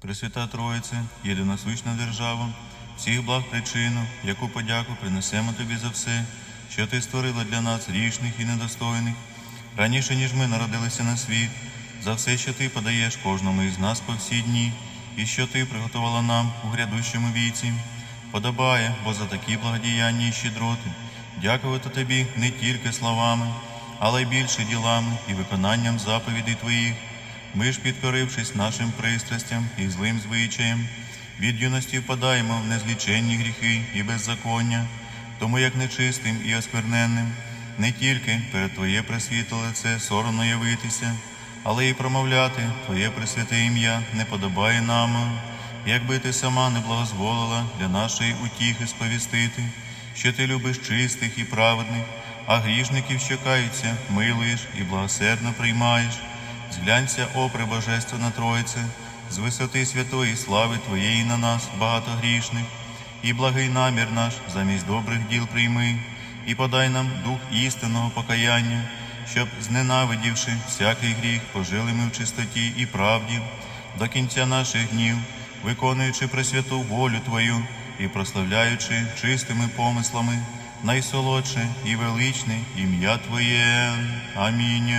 Пресвята Троїце, єдиносвична держава, всіх благ причину, яку подяку принесемо тобі за все, що ти створила для нас грішних і недостойних, раніше ніж ми народилися на світ, за все, що ти подаєш кожному із нас по всі дні, і що ти приготувала нам у грядущому віці. Подобає, бо за такі благодіяння і щедроти дякувати тобі не тільки словами, але й більше ділами і виконанням заповідей твоїх. Ми ж, підкорившись нашим пристрастям і злим звичаєм, від юності впадаємо в незліченні гріхи і беззаконня, тому як нечистим і оскверненним, не тільки перед Твоє пресвітле лице соромно явитися, але й промовляти Твоє пресвяте ім'я не подобає нам, якби ти сама не благозволила для нашої утіхи сповістити, що ти любиш чистих і праведних, а грішників, що каються, милуєш і благосердно приймаєш. Зглянься, о пребожественна Троїце, з висоти святої слави Твоєї на нас, багато грішних, і благий намір наш замість добрих діл прийми, і подай нам дух істинного покаяння, щоб, зненавидівши всякий гріх, пожили ми в чистоті і правді, до кінця наших днів, виконуючи пресвяту волю Твою і прославляючи чистими помислами найсолодше і величне ім'я Твоє. Амінь.